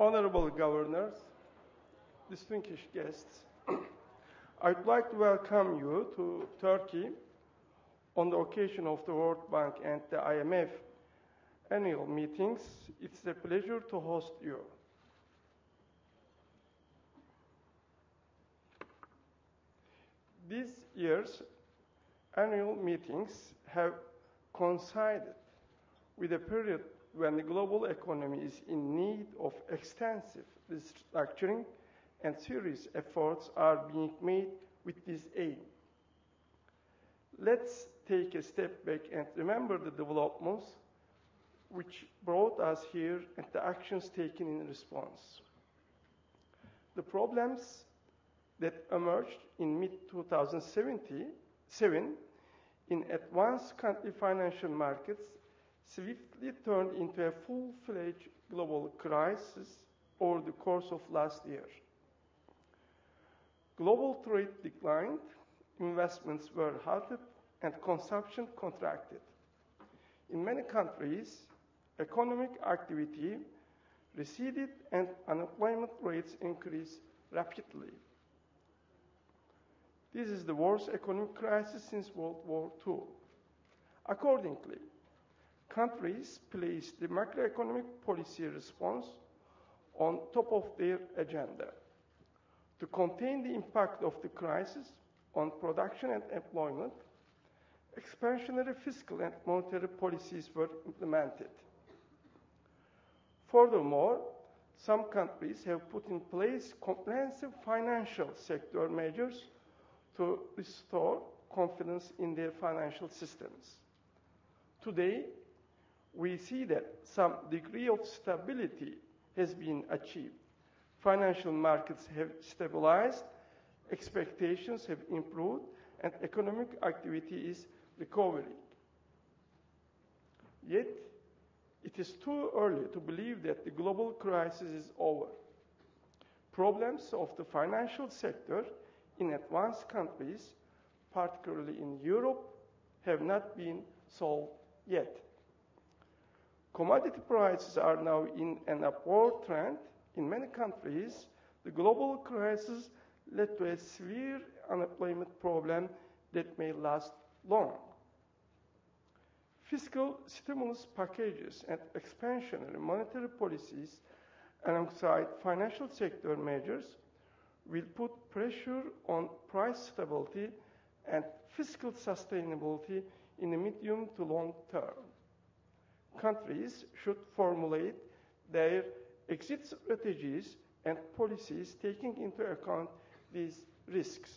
Honorable Governors, distinguished guests, I'd like to welcome you to Turkey on the occasion of the World Bank and the IMF annual meetings. It's a pleasure to host you. This year's annual meetings have coincided with a period when the global economy is in need of extensive restructuring and serious efforts are being made with this aim. Let's take a step back and remember the developments which brought us here and the actions taken in response. The problems that emerged in mid-2007 in advanced country financial markets swiftly turned into a full-fledged global crisis over the course of last year. Global trade declined, investments were halted, and consumption contracted. In many countries, economic activity receded and unemployment rates increased rapidly. This is the worst economic crisis since World War II. Accordingly, countries placed the macroeconomic policy response on top of their agenda. To contain the impact of the crisis on production and employment, expansionary fiscal and monetary policies were implemented. Furthermore, some countries have put in place comprehensive financial sector measures to restore confidence in their financial systems. Today, we see that some degree of stability has been achieved. Financial markets have stabilized, expectations have improved, and economic activity is recovering. Yet, it is too early to believe that the global crisis is over. Problems of the financial sector in advanced countries, particularly in Europe, have not been solved yet. Commodity prices are now in an upward trend. In many countries, the global crisis led to a severe unemployment problem that may last long. Fiscal stimulus packages and expansionary monetary policies, alongside financial sector measures, will put pressure on price stability and fiscal sustainability in the medium to long term. Countries should formulate their exit strategies and policies taking into account these risks.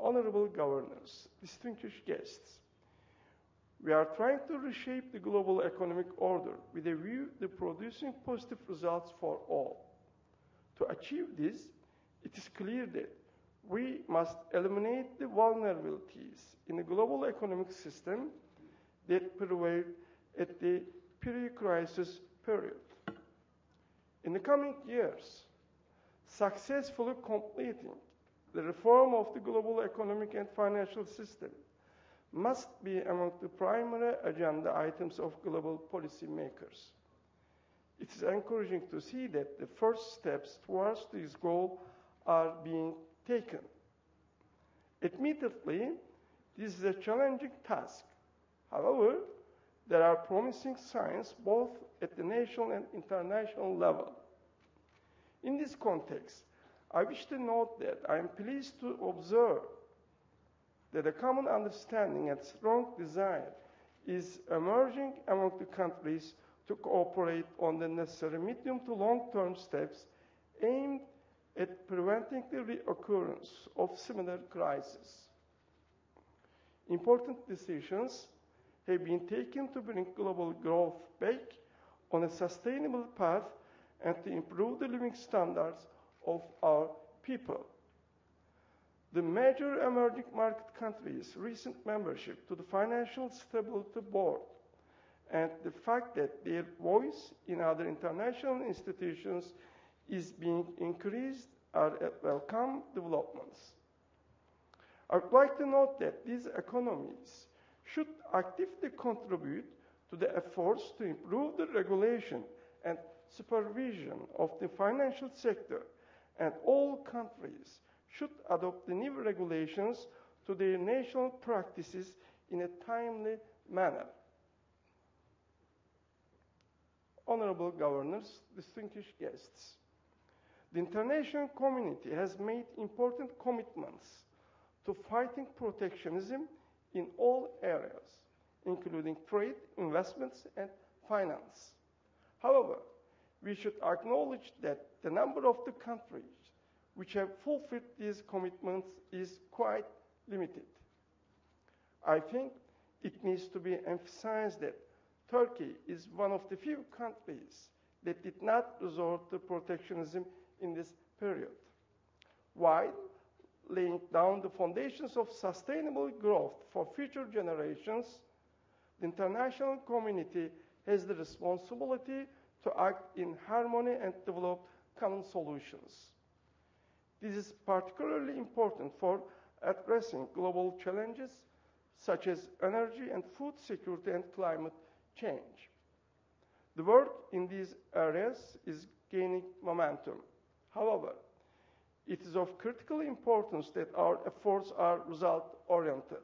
Honorable governors, distinguished guests, we are trying to reshape the global economic order with a view to producing positive results for all. To achieve this, it is clear that we must eliminate the vulnerabilities in the global economic system that prevailed at the pre-crisis period. In the coming years, successfully completing the reform of the global economic and financial system must be among the primary agenda items of global policymakers. It is encouraging to see that the first steps towards this goal are being taken. Admittedly, this is a challenging task. However, there are promising signs both at the national and international level. In this context, I wish to note that I am pleased to observe that a common understanding and strong desire is emerging among the countries to cooperate on the necessary medium to long-term steps aimed at preventing the reoccurrence of similar crises. Important decisions have been taken to bring global growth back on a sustainable path and to improve the living standards of our people. The major emerging market countries' recent membership to the Financial Stability Board and the fact that their voice in other international institutions is being increased are welcome developments. I would like to note that these economies should actively contribute to the efforts to improve the regulation and supervision of the financial sector, and all countries should adopt the new regulations to their national practices in a timely manner. Honorable governors, distinguished guests, the international community has made important commitments to fighting protectionism in all areas, including trade, investments, and finance. However, we should acknowledge that the number of the countries which have fulfilled these commitments is quite limited. I think it needs to be emphasized that Turkey is one of the few countries that did not resort to protectionism in this period, while laying down the foundations of sustainable growth for future generations, the international community has the responsibility to act in harmony and develop common solutions. This is particularly important for addressing global challenges such as energy and food security and climate change. The work in these areas is gaining momentum. However, it is of critical importance that our efforts are result-oriented.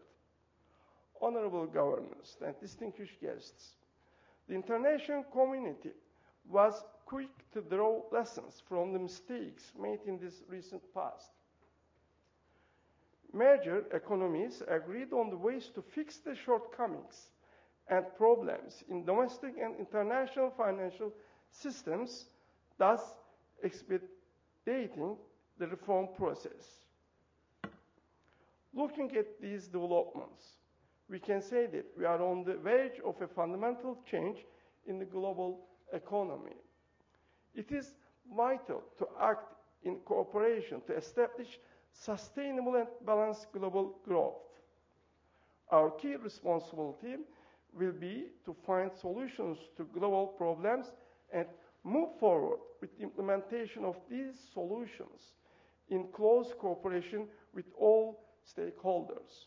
Honorable governors and distinguished guests, the international community was quick to draw lessons from the mistakes made in this recent past. Major economies agreed on the ways to fix the shortcomings and problems in domestic and international financial systems, thus expediting the reform process. Looking at these developments, we can say that we are on the verge of a fundamental change in the global economy. It is vital to act in cooperation to establish sustainable and balanced global growth. Our key responsibility will be to find solutions to global problems and move forward with the implementation of these solutions in close cooperation with all stakeholders.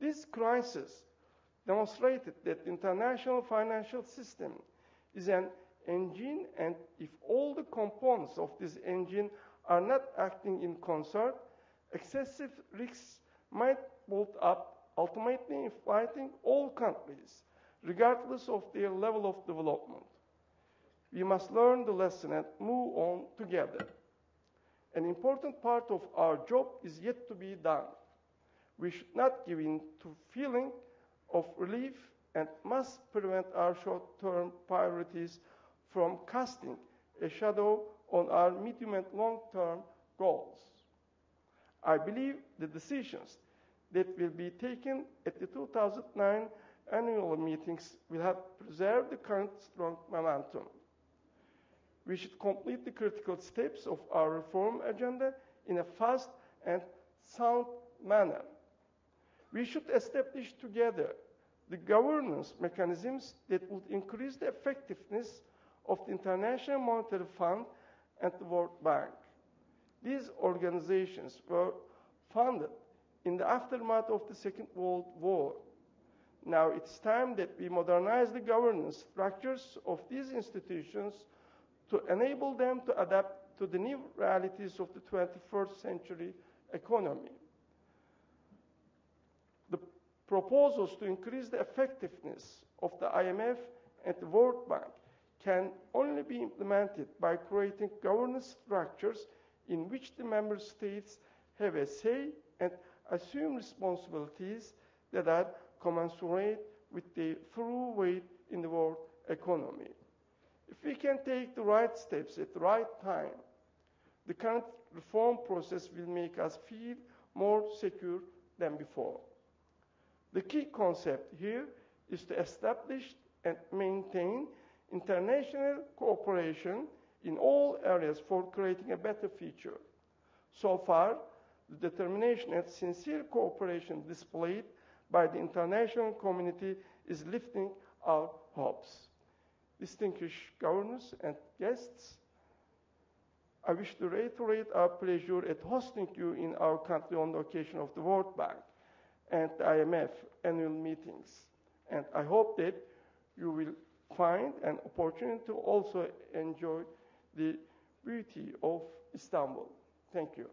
This crisis demonstrated that the international financial system is an engine, and if all the components of this engine are not acting in concert, excessive risks might build up, ultimately inflating all countries, regardless of their level of development. We must learn the lesson and move on together. An important part of our job is yet to be done. We should not give in to feeling of relief and must prevent our short-term priorities from casting a shadow on our medium and long-term goals. I believe the decisions that will be taken at the 2009 annual meetings will have preserved the current strong momentum. We should complete the critical steps of our reform agenda in a fast and sound manner. We should establish together the governance mechanisms that would increase the effectiveness of the International Monetary Fund and the World Bank. These organizations were founded in the aftermath of the Second World War. Now it's time that we modernize the governance structures of these institutions to enable them to adapt to the new realities of the 21st century economy. The proposals to increase the effectiveness of the IMF and the World Bank can only be implemented by creating governance structures in which the member states have a say and assume responsibilities that are commensurate with their true weight in the world economy. If we can take the right steps at the right time, the current reform process will make us feel more secure than before. The key concept here is to establish and maintain international cooperation in all areas for creating a better future. So far, the determination and sincere cooperation displayed by the international community is lifting our hopes. Distinguished governors and guests, I wish to reiterate our pleasure at hosting you in our country on the occasion of the World Bank and IMF annual meetings. And I hope that you will find an opportunity to also enjoy the beauty of Istanbul. Thank you.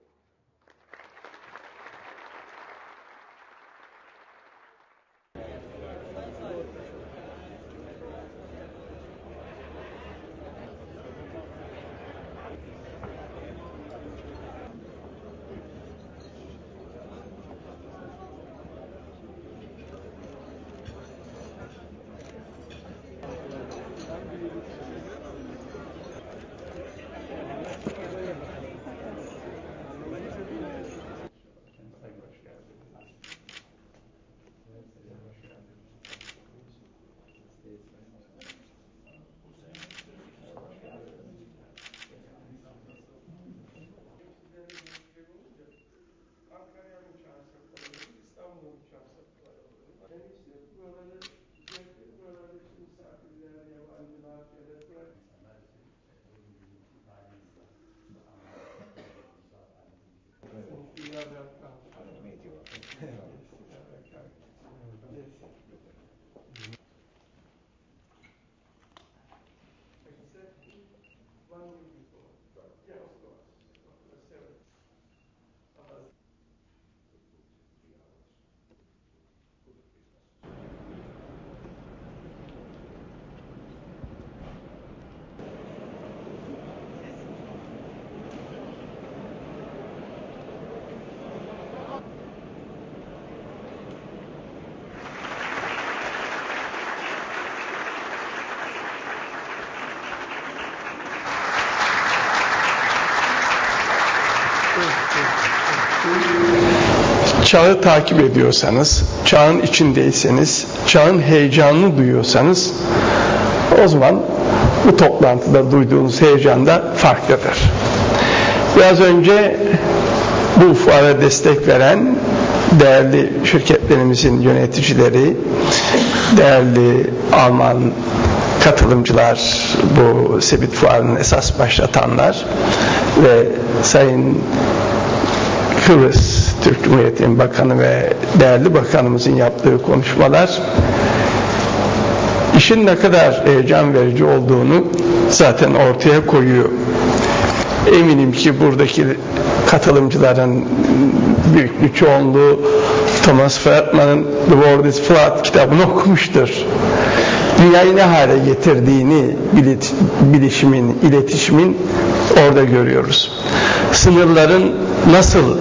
Çağı takip ediyorsanız, çağın içindeyseniz, çağın heyecanını duyuyorsanız o zaman bu toplantıda duyduğunuz heyecan da farklıdır. Biraz önce bu fuara destek veren değerli şirketlerimizin yöneticileri, değerli Alman katılımcılar, bu Sebit Fuarı'nın esas başlatanlar ve Sayın Kıbrıs Türk Cumhuriyeti'nin bakanı ve değerli bakanımızın yaptığı konuşmalar işin ne kadar heyecan verici olduğunu zaten ortaya koyuyor. Eminim ki buradaki katılımcıların büyük bir çoğunluğu Thomas Friedman'ın The World is Flat kitabını okumuştur. Dünyayı ne hale getirdiğini bilişimin, iletişimin orada görüyoruz. Sınırların nasıl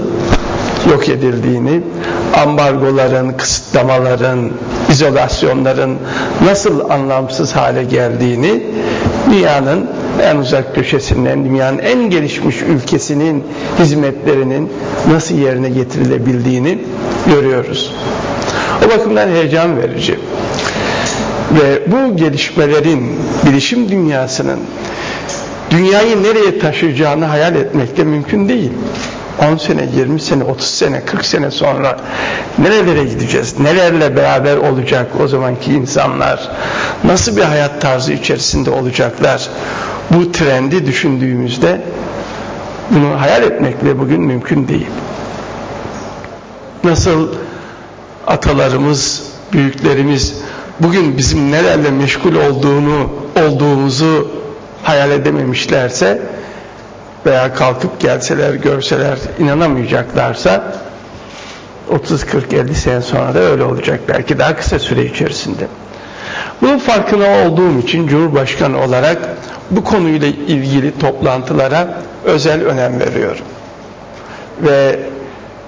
yok edildiğini, ambargoların, kısıtlamaların, izolasyonların nasıl anlamsız hale geldiğini dünyanın en uzak köşesinden, dünyanın en gelişmiş ülkesinin hizmetlerinin nasıl yerine getirilebildiğini görüyoruz. O bakımdan heyecan verici. Ve bu gelişmelerin, bilişim dünyasının dünyayı nereye taşıyacağını hayal etmek de mümkün değil. 10 sene, 20 sene, 30 sene, 40 sene sonra nerelere gideceğiz? Nelerle beraber olacak o zamanki insanlar? Nasıl bir hayat tarzı içerisinde olacaklar? Bu trendi düşündüğümüzde bunu hayal etmekle bugün mümkün değil. Nasıl atalarımız, büyüklerimiz bugün bizim nelerle meşgul olduğunu, olduğumuzu hayal edememişlerse veya kalkıp gelseler, görseler inanamayacaklarsa 30, 40, 50 sene sonra da öyle olacak. Belki daha kısa süre içerisinde. Bunun farkına olduğum için Cumhurbaşkanı olarak bu konuyla ilgili toplantılara özel önem veriyorum. Ve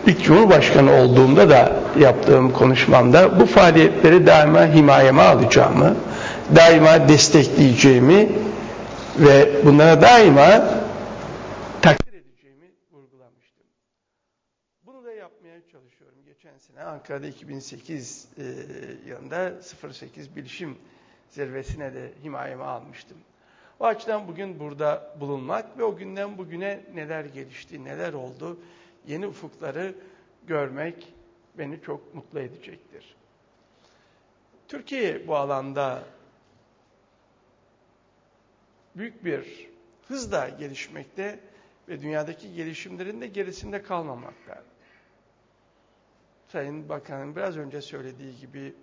ilk Cumhurbaşkanı olduğumda da yaptığım konuşmamda bu faaliyetleri daima himayeme alacağımı, daima destekleyeceğimi ve bunlara daima Ankara'da 2008 e, yılında 08 Bilişim Zirvesi'ne de himayeme almıştım. O açıdan bugün burada bulunmak ve o günden bugüne neler gelişti, neler oldu, yeni ufukları görmek beni çok mutlu edecektir. Türkiye bu alanda büyük bir hızla gelişmekte ve dünyadaki gelişimlerin de gerisinde kalmamakta. Sayın Bakan'ın biraz önce söylediği gibi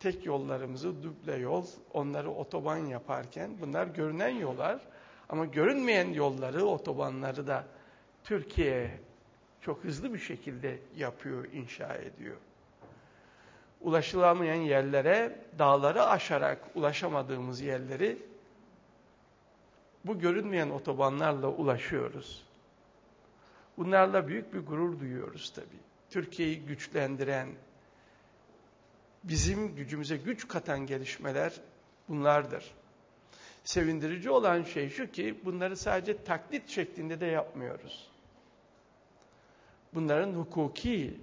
tek yollarımızı duble yol, onları otoban yaparken bunlar görünen yollar ama görünmeyen yolları, otobanları da Türkiye çok hızlı bir şekilde yapıyor, inşa ediyor. Ulaşılamayan yerlere, dağları aşarak ulaşamadığımız yerleri bu görünmeyen otobanlarla ulaşıyoruz. Bunlarla büyük bir gurur duyuyoruz tabii. Türkiye'yi güçlendiren, bizim gücümüze güç katan gelişmeler bunlardır. Sevindirici olan şey şu ki bunları sadece taklit şeklinde de yapmıyoruz. Bunların hukuki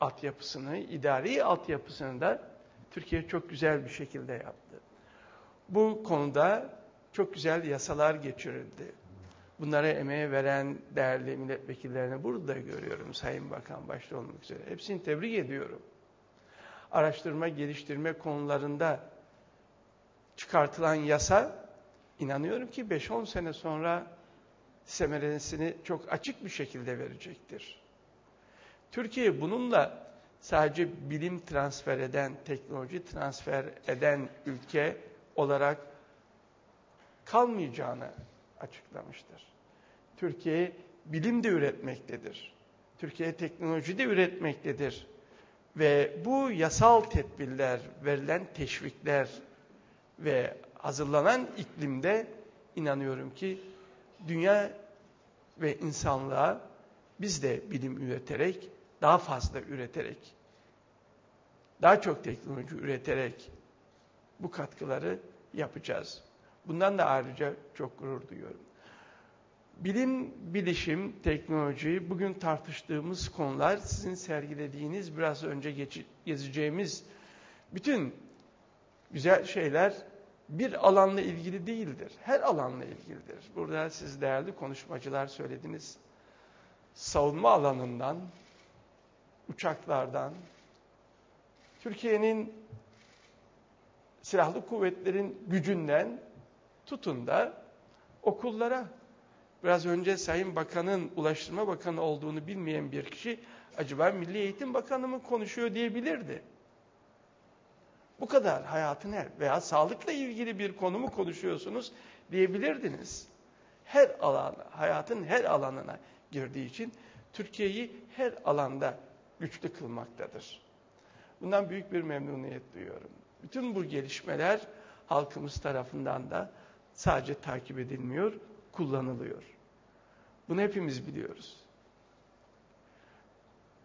altyapısını, idari altyapısını da Türkiye çok güzel bir şekilde yaptı. Bu konuda çok güzel yasalar geçirildi. Bunlara emeği veren değerli milletvekillerini burada görüyorum. Sayın Bakan başta olmak üzere. Hepsini tebrik ediyorum. Araştırma, geliştirme konularında çıkartılan yasa inanıyorum ki 5-10 sene sonra semeresini çok açık bir şekilde verecektir. Türkiye bununla sadece bilim transfer eden, teknoloji transfer eden ülke olarak kalmayacağını açıklamıştır. Türkiye bilim de üretmektedir. Türkiye teknoloji de üretmektedir. Ve bu yasal tedbirler, verilen teşvikler ve hazırlanan iklimde inanıyorum ki dünya ve insanlığa biz de bilim üreterek, daha fazla üreterek, daha çok teknoloji üreterek bu katkıları yapacağız. Bundan da ayrıca çok gurur duyuyorum. Bilim, bilişim, teknoloji, bugün tartıştığımız konular sizin sergilediğiniz, biraz önce gezeceğimiz bütün güzel şeyler bir alanla ilgili değildir. Her alanla ilgilidir. Burada siz değerli konuşmacılar söylediniz. Savunma alanından, uçaklardan, Türkiye'nin silahlı kuvvetlerin gücünden tutun da okullara, biraz önce Sayın Bakan'ın Ulaştırma Bakanı olduğunu bilmeyen bir kişi acaba Milli Eğitim Bakanı mı konuşuyor diyebilirdi. Bu kadar hayatın her veya sağlıkla ilgili bir konu mu konuşuyorsunuz diyebilirdiniz. Her alan, hayatın her alanına girdiği için Türkiye'yi her alanda güçlü kılmaktadır. Bundan büyük bir memnuniyet duyuyorum. Bütün bu gelişmeler halkımız tarafından da sadece takip edilmiyor, kullanılıyor. Bunu hepimiz biliyoruz.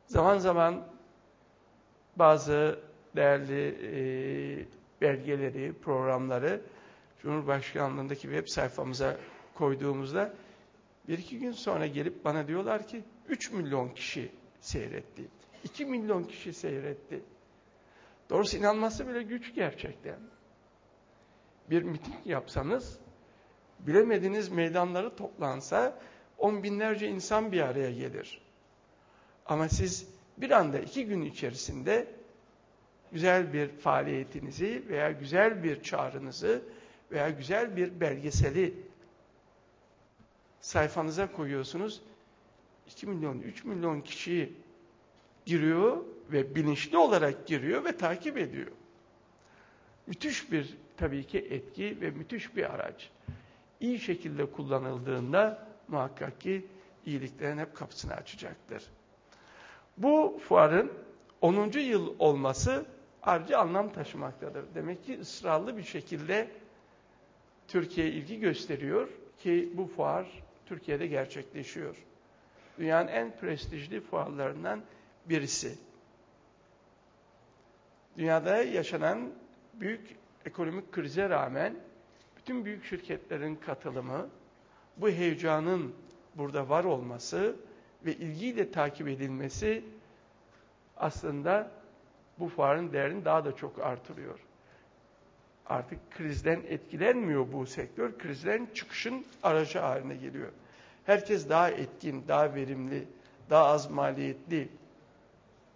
Zaman zaman bazı değerli e, belgeleri, programları Cumhurbaşkanlığındaki web sayfamıza koyduğumuzda bir iki gün sonra gelip bana diyorlar ki 3 milyon kişi seyretti. 2 milyon kişi seyretti. Doğrusu inanması bile güç gerçekten. Bir miting yapsanız, bilemediğiniz meydanları toplansa on binlerce insan bir araya gelir. Ama siz bir anda iki gün içerisinde güzel bir faaliyetinizi veya güzel bir çağrınızı veya güzel bir belgeseli sayfanıza koyuyorsunuz. 2 milyon, 3 milyon kişi giriyor ve bilinçli olarak giriyor ve takip ediyor. Müthiş bir tabii ki etki ve müthiş bir araç. İyi şekilde kullanıldığında muhakkak ki iyiliklerin hep kapısını açacaktır. Bu fuarın 10. yıl olması ayrıca anlam taşımaktadır. Demek ki ısrarlı bir şekilde Türkiye ilgi gösteriyor ki bu fuar Türkiye'de gerçekleşiyor. Dünyanın en prestijli fuarlarından birisi. Dünyada yaşanan büyük ekonomik krize rağmen bütün büyük şirketlerin katılımı, bu heyecanın burada var olması ve ilgiyle takip edilmesi aslında bu fuarın değerini daha da çok artırıyor. Artık krizden etkilenmiyor bu sektör. Krizden çıkışın aracı haline geliyor. Herkes daha etkin, daha verimli, daha az maliyetli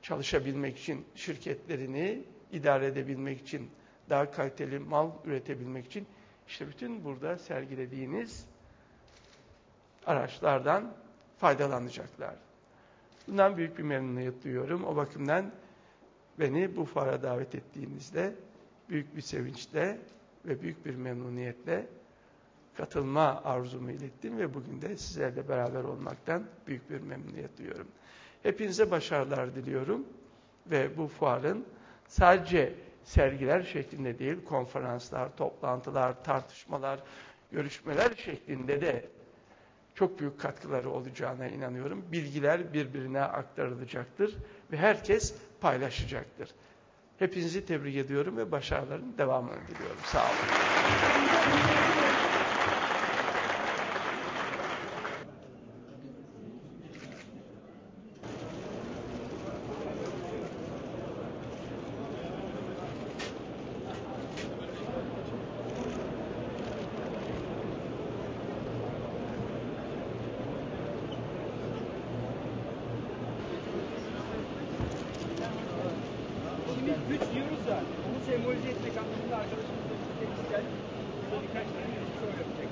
çalışabilmek için şirketlerini idare edebilmek için daha kaliteli mal üretebilmek için işte bütün burada sergilediğiniz araçlardan faydalanacaklar. Bundan büyük bir memnuniyet duyuyorum. O bakımdan beni bu fuara davet ettiğinizde büyük bir sevinçle ve büyük bir memnuniyetle katılma arzumu ilettim ve bugün de sizlerle beraber olmaktan büyük bir memnuniyet duyuyorum. Hepinize başarılar diliyorum ve bu fuarın sadece sergiler şeklinde değil, konferanslar, toplantılar, tartışmalar, görüşmeler şeklinde de çok büyük katkıları olacağına inanıyorum. Bilgiler birbirine aktarılacaktır ve herkes paylaşacaktır. Hepinizi tebrik ediyorum ve başarıların devamını diliyorum. Sağ olun. güç diyoruz ya, bunu sembolize etmek anlamında arkadaşımızla tepkisel burada birkaç tane yazı soru yapacak.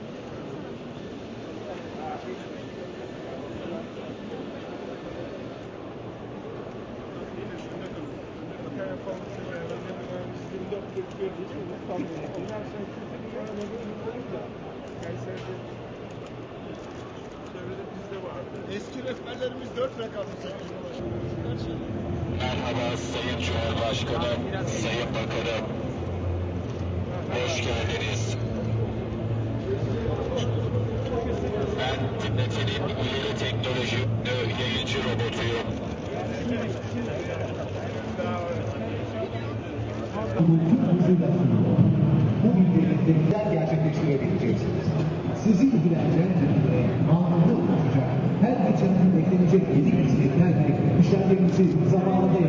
Ondan sonra kültür bir arada bulunduk da Kayseri'de Eski rehberlerimiz dört rakamlı. Her şey. Merhaba Sayın Cumhurbaşkanım, Sayın Bakanım. Hoş geldiniz. Ben Tinnetin'in ileri teknoloji yayıncı robotuyum. bu bilgileri gerçekleştirebileceksiniz. Sizi ilgilendiren bilgileri cennetten beklenecek yeni hizmetler işlemlerinizi zamanında